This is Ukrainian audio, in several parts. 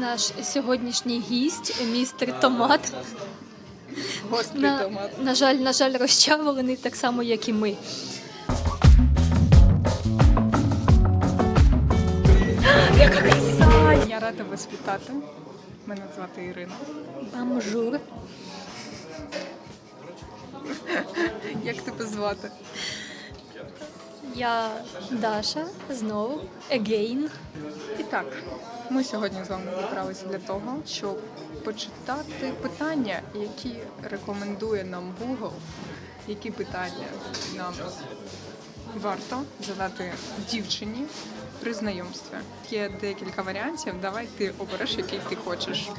Наш сьогоднішній гість, містер Томат. Гострий На, томат. на жаль, на жаль, розчавлений так само, як і ми. Яка краса! Я рада вас вітати. Мене звати Ірина. Бамжур. Як тебе звати? Я Даша знову again. І так, ми сьогодні з вами зібралися для того, щоб почитати питання, які рекомендує нам Google, які питання нам варто задати дівчині при знайомстві. Є декілька варіантів. Давай ти обереш, який ти хочеш.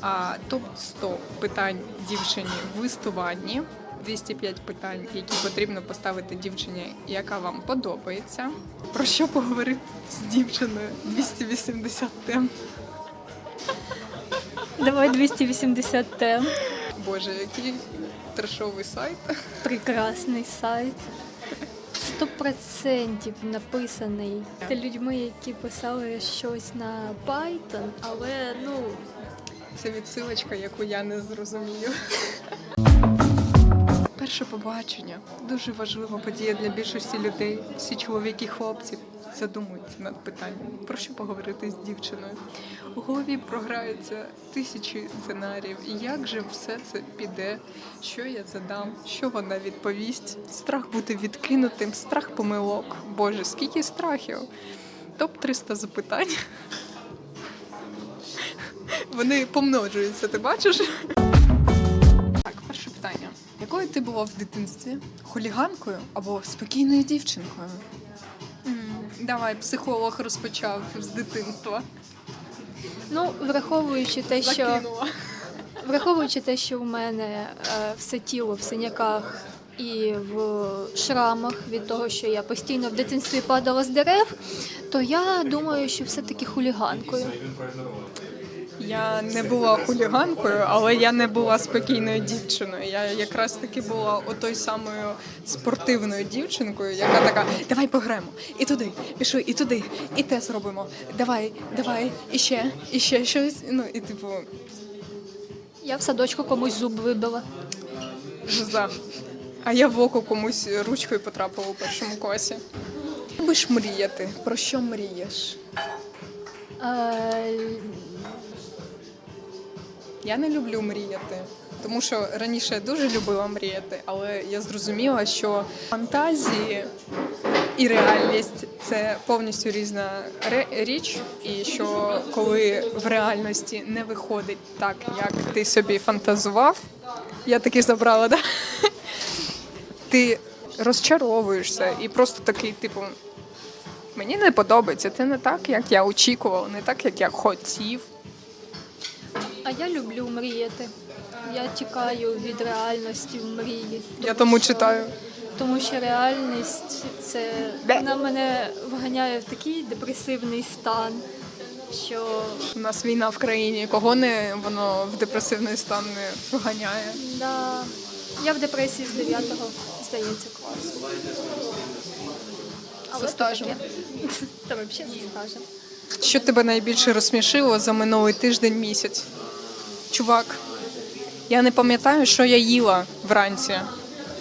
А, топ 100 питань дівчині в листуванні. 205 питань, які потрібно поставити дівчині, яка вам подобається. Про що поговорити з дівчиною? 280 тем. Давай 280 тем. Боже, який трешовий сайт. Прекрасний сайт. Сто процентів написаний Це людьми, які писали щось на Python, але ну Це відсилочка, яку я не зрозумію. Перше побачення дуже важлива подія для більшості людей. Всі чоловіки, хлопці задумуються над питанням, про що поговорити з дівчиною. У голові програються тисячі сценаріїв. Як же все це піде? Що я задам? Що вона відповість? Страх бути відкинутим, страх помилок. Боже, скільки страхів! Топ 300 запитань. Вони помножуються, ти бачиш? Якою ти була в дитинстві? Хуліганкою або спокійною дівчинкою? Давай, психолог розпочав з дитинства. ну враховуючи те, що Закинула. враховуючи те, що в мене е, все тіло в синяках і в шрамах від того, що я постійно в дитинстві падала з дерев, то я думаю, що все-таки хуліганкою. Я не була хуліганкою, але я не була спокійною дівчиною. Я якраз таки була отою самою спортивною дівчинкою, яка така: давай пограємо, і туди, пішли, і туди, і те зробимо. Давай, давай, і ще, і ще щось. Ну і типу, Я в садочку комусь зуб вибила. Жиза. А я в око комусь ручкою потрапила у першому класі. Любиш мріяти? Про що мрієш? Е, Я не люблю мріяти, тому що раніше я дуже любила мріяти, але я зрозуміла, що фантазії і реальність це повністю різна річ, і що коли в реальності не виходить так, як ти собі фантазував, я таки забрала, да? ти розчаровуєшся і просто такий, типу. Мені не подобається. Це не так, як я очікував, не так, як я хотів. А я люблю мріяти. Я тікаю від реальності в мрії. Я тому що- читаю. Тому що реальність це вона мене вганяє в такий депресивний стан, що У нас війна в країні, кого не воно в депресивний стан не вганяє. да, я в депресії з 9-го, здається, класу. Але стажем. Та взагалі стажем. Що тебе найбільше розсмішило за минулий тиждень місяць? Чувак, я не пам'ятаю, що я їла вранці.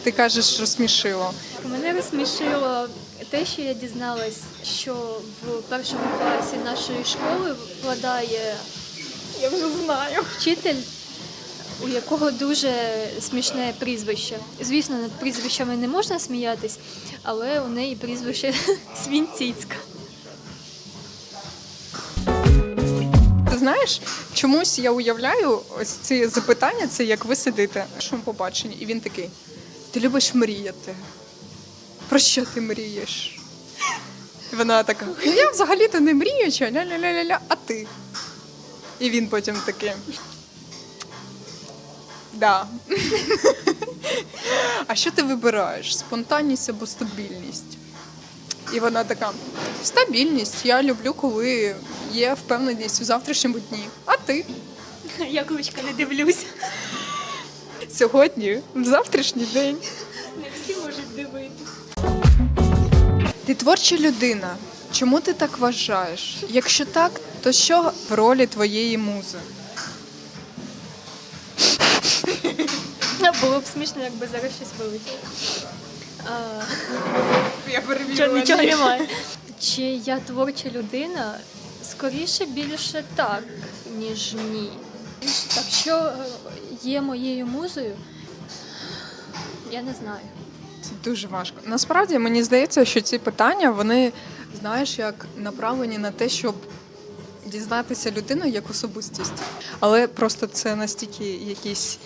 Ти кажеш, розсмішило. Мене розсмішило те, що я дізналась, що в першому класі нашої школи вкладає Я вже знаю. вчитель, у якого дуже смішне прізвище. Звісно, над прізвищами не можна сміятись, але у неї прізвище Свінціцька. Знаєш, чомусь я уявляю ось ці запитання, це як ви сидите на першому побаченні, і він такий: Ти любиш мріяти? Про що ти мрієш? І вона така: Ну я взагалі-то не мріюча, ля-ля-ля-ля-ля, а ти? І він потім такий. Да. А що ти вибираєш? Спонтанність або стабільність? І вона така: стабільність. Я люблю, коли є впевненість у завтрашньому дні. А ти Я кличка не дивлюсь. сьогодні, в завтрашній день. Не всі можуть дивитись. Ти творча людина. Чому ти так вважаєш? Якщо так, То що в ролі твоєї музи? Було б смішно, якби зараз щось вилетіло. Я Нічого, нічого немає. Чи я творча людина? Скоріше більше так, ніж ні. Так, що е, є моєю музою, я не знаю. Це дуже важко. Насправді мені здається, що ці питання вони, знаєш, як направлені на те, щоб дізнатися людину як особистість. Але просто це настільки якісь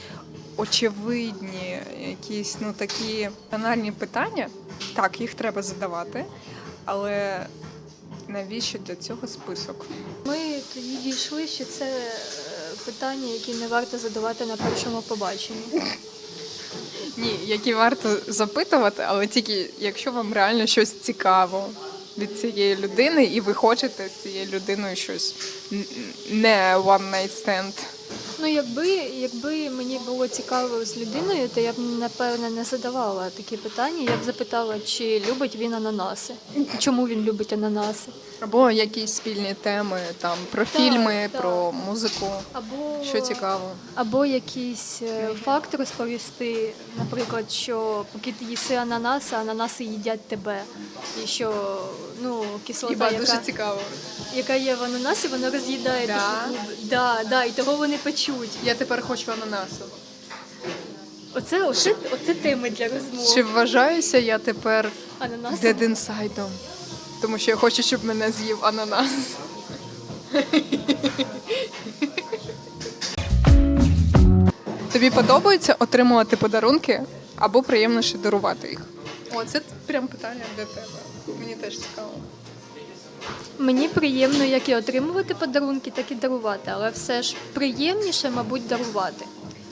очевидні, якісь ну такі банальні питання. Так, їх треба задавати, але навіщо для цього список? Ми тоді дійшли, що це е, питання, які не варто задавати на першому побаченні. Ні, які варто запитувати, але тільки якщо вам реально щось цікаво від цієї людини, і ви хочете з цією людиною щось не one night stand. Ну, якби, якби мені було цікаво з людиною, то я б напевне не задавала такі питання. Я б запитала, чи любить він ананаси, чому він любить ананаси, Або якісь спільні теми там про Так, фільми, так. про музику. або Що цікаво. Або якийсь е, факт розповісти, наприклад, що поки ти їси ананаси, ананаси їдять тебе. І що ну, кислота, Хіба яка, дуже цікаво. яка є в ананасі, вона роз'їдає Да? ніби. Да, да, і того вони печуть. Я тепер хочу ананасу. Оце, оце, оце теми для розмов. Чи вважаюся я тепер Ананаси. Dead Inside? Тому що я хочу, щоб мене з'їв ананас. Тобі подобається отримувати подарунки або приємніше дарувати їх? О, це прям питання для тебе. Мені теж цікаво. Мені приємно як і отримувати подарунки, так і дарувати, але все ж приємніше, мабуть, дарувати.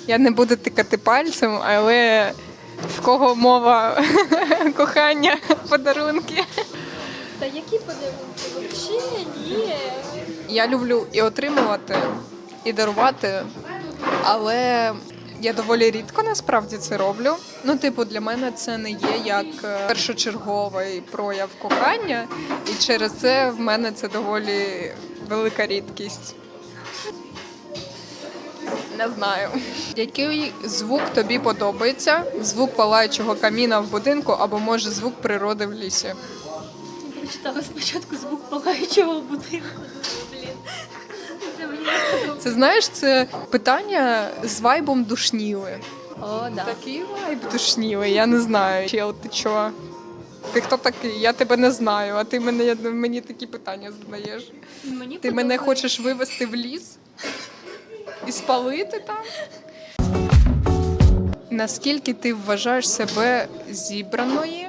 Я не буду тикати пальцем, але в кого мова кохання, подарунки. Та які подарунки? Взагалі ні. Я люблю і отримувати, і дарувати, але я доволі рідко насправді це роблю. Ну, типу, для мене це не є як е, першочерговий прояв кохання, і через це в мене це доволі велика рідкість. Не знаю. Який звук тобі подобається? Звук палаючого каміна в будинку або може звук природи в лісі? Прочитала спочатку звук палаючого будинку. Це знаєш, це питання з вайбом душніли. О, да. Такий вайб душнілий, я не знаю. Чел, ти чого? Ти хто такий? Я тебе не знаю, а ти мене, мені такі питання задаєш. Мені Ти мене хочеш вивезти в ліс і спалити там? Наскільки ти вважаєш себе зібраною?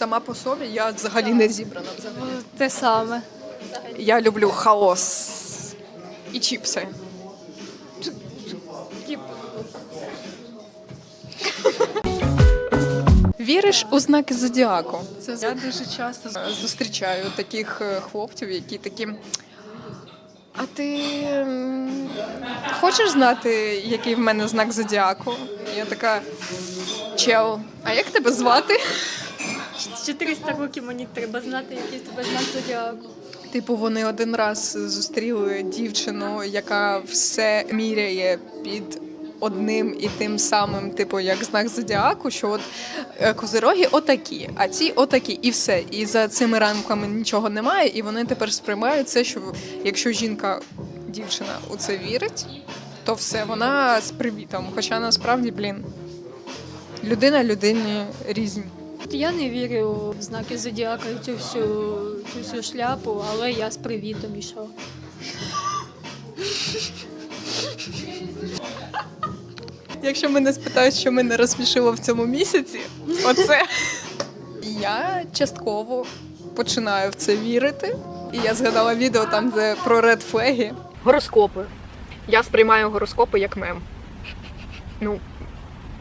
Сама по собі я взагалі не зібрана. Взагалі. Те саме. Я люблю хаос і чіпси. Віриш у знаки зодіаку? Це я дуже часто зустрічаю таких е, хлопців, які такі. А ти хочеш знати, який в мене знак зодіаку? Я така чел, а як тебе звати? 400 років мені треба знати, який тебе знак зодіаку. Типу, вони один раз зустріли дівчину, яка все міряє під одним і тим самим, типу, як знак зодіаку, що от е, козироги отакі, а ці отакі, і все. І за цими рамками нічого немає, і вони тепер сприймають це, що якщо жінка, дівчина у це вірить, то все, вона з привітом. Хоча насправді, блін, людина людині різні. Я не вірю в знаки зодіака і цю всю, цю всю шляпу, але я з привітом ішов. Якщо мене спитають, що мене розсмішило в цьому місяці, оце я частково починаю в це вірити. І я згадала відео там, де про ред флеги. Гороскопи. Я сприймаю гороскопи як мем. Ну,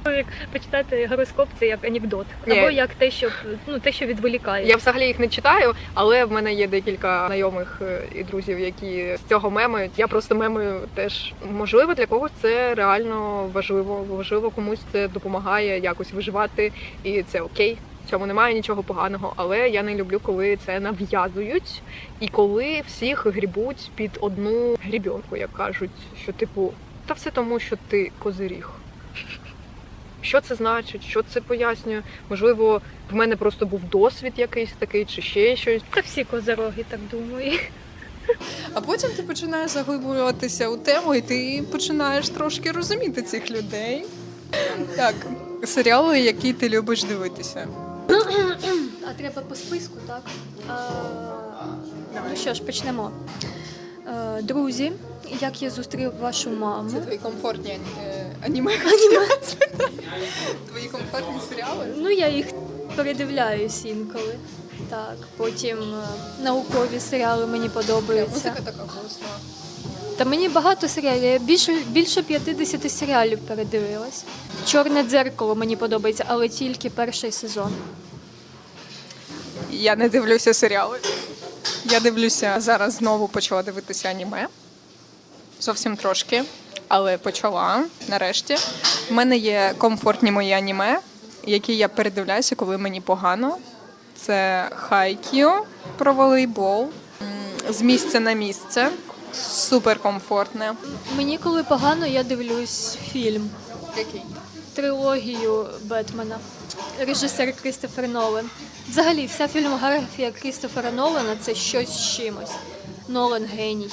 Як почитати гороскоп, це як анекдот. Ні. Або як те, що ну те, що відволікає. я взагалі їх не читаю, але в мене є декілька знайомих е, і друзів, які з цього мемають. Я просто мемою теж. Можливо, для когось це реально важливо. Можливо, комусь це допомагає якось виживати, і це окей. В цьому немає нічого поганого, але я не люблю, коли це нав'язують і коли всіх грібуть під одну грібінку, як кажуть, що типу, та все тому, що ти козиріг. Що це значить? Що це пояснює? Можливо, в мене просто був досвід якийсь такий, чи ще щось. Та всі козороги так думають. А потім ти починаєш заглиблюватися у тему, і ти починаєш трошки розуміти цих людей. Так, серіали, які ти любиш дивитися. А треба по списку, так? А, ну що ж, почнемо. Е, Друзі, як я зустрів вашу маму. Це твої комфортні е, аніме. Аніме. Твої комфортні серіали. Ну, я їх передивляюсь інколи. Так, потім е, наукові серіали мені подобаються. Музика така голосна. Та мені багато серіалів. Я більше, більше 50 серіалів передивилась. Чорне дзеркало мені подобається, але тільки перший сезон. Я не дивлюся серіали. Я дивлюся зараз знову почала дивитися аніме. Зовсім трошки, але почала нарешті. У мене є комфортні мої аніме, які я передивляюся, коли мені погано. Це Хайкіо про волейбол. З місця на місце. Супер комфортне. Мені коли погано, я дивлюсь фільм. Який? трилогію Бетмена, режисер Крістофер Нолан. Взагалі, вся фільмографія Крістофера Нолана це щось з чимось. Нолан геній.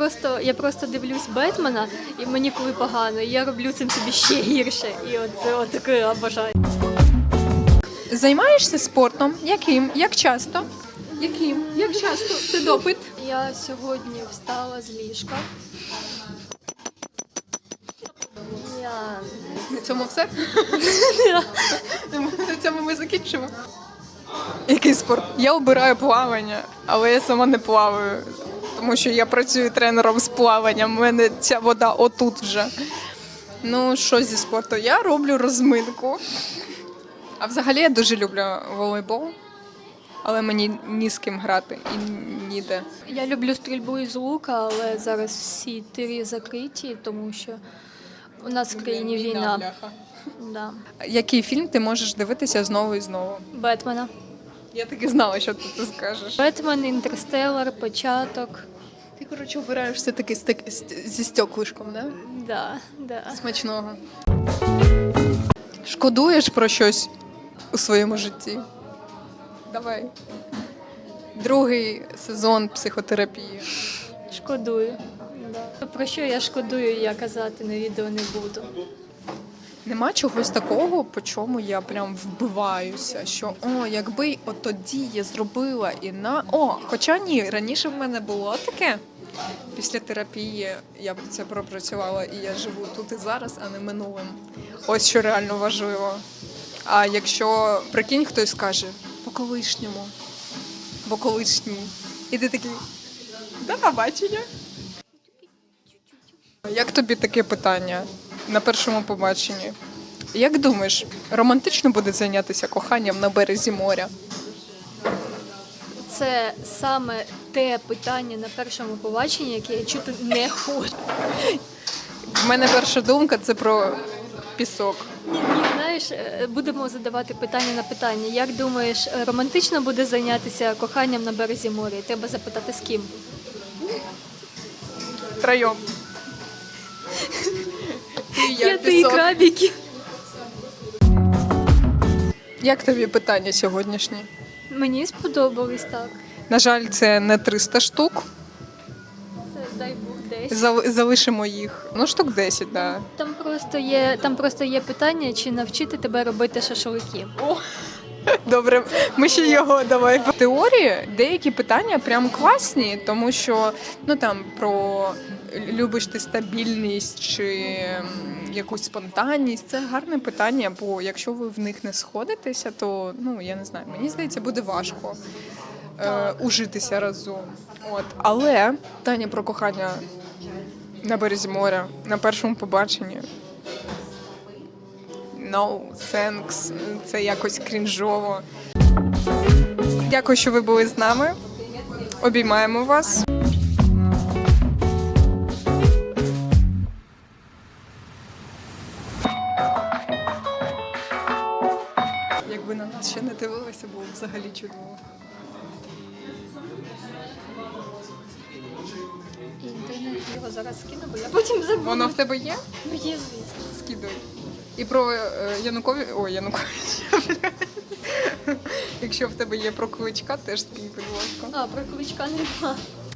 Просто я просто дивлюсь Бетмена, і мені коли погано, і я роблю цим собі ще гірше. І от це от таке обожаю. Займаєшся спортом? Яким? Як часто? Яким? Як часто? Це допит. Я сьогодні встала з ліжка. Я На цьому все? На цьому ми закінчимо. Який спорт? Я обираю плавання, але я сама не плаваю, тому що я працюю тренером з плавання. У мене ця вода отут вже. Ну, що зі спорту? Я роблю розминку. А взагалі я дуже люблю волейбол, але мені ні з ким грати і ніде. Я люблю стрільбу із лука, але зараз всі тирі закриті, тому що у нас в країні війна. Да. Який фільм ти можеш дивитися знову і знову? Бетмена. Я так і знала, що ти це скажеш. Бетмен, Інтерстеллар, початок. Ти, коротше, обираєш все таки зі стеклишком, да? Да, да. Смачного. Шкодуєш про щось у своєму житті? Давай. Другий сезон психотерапії. Шкодую. Да. Про що я шкодую, я казати на відео не буду. Нема чогось такого, по чому я прям вбиваюся, що о, якби от тоді я зробила і на о, хоча ні, раніше в мене було таке. Після терапії я це пропрацювала, і я живу тут і зараз, а не минулим. Ось що реально важливо. А якщо прикинь, хтось скаже по колишньому, бо колишній, і ти такий до побачення. Як тобі таке питання на першому побаченні? Як думаєш, романтично буде зайнятися коханням на березі моря? Це саме те питання на першому побаченні, яке я чути не хочу. В мене перша думка це про пісок. Ні, ні, знаєш, е, будемо задавати питання на питання. Як думаєш, романтично буде зайнятися коханням на березі моря? І Треба запитати з ким. Втроєм. Ти, я, Я ти і крабіки. Як тобі питання сьогоднішнє? Мені сподобались так. На жаль, це не 300 штук. Це дай Бог десь. Зал- Залишимо їх. Ну, штук 10, так. Да. Там просто є там просто є питання, чи навчити тебе робити шашлики. Добре, ми ще його давай. В теорії деякі питання прям класні, тому що ну там про любиш ти стабільність чи якусь спонтанність. Це гарне питання, бо якщо ви в них не сходитеся, то ну я не знаю, мені здається, буде важко е, ужитися разом. От, але питання про кохання на березі моря на першому побаченні. No, thanks. Це якось крінжово. Дякую, що ви були з нами. Обіймаємо вас. Якби на нас ще не дивилися, було б взагалі чудово. Інтернет його зараз скину, бо я потім забуду. Воно в тебе є? Ну, є, звісно. Скидуй. І про е, Янукові. Ой, Янукович. Якщо в тебе є про кличка, теж скинь, будь ласка. А, про кличка нема.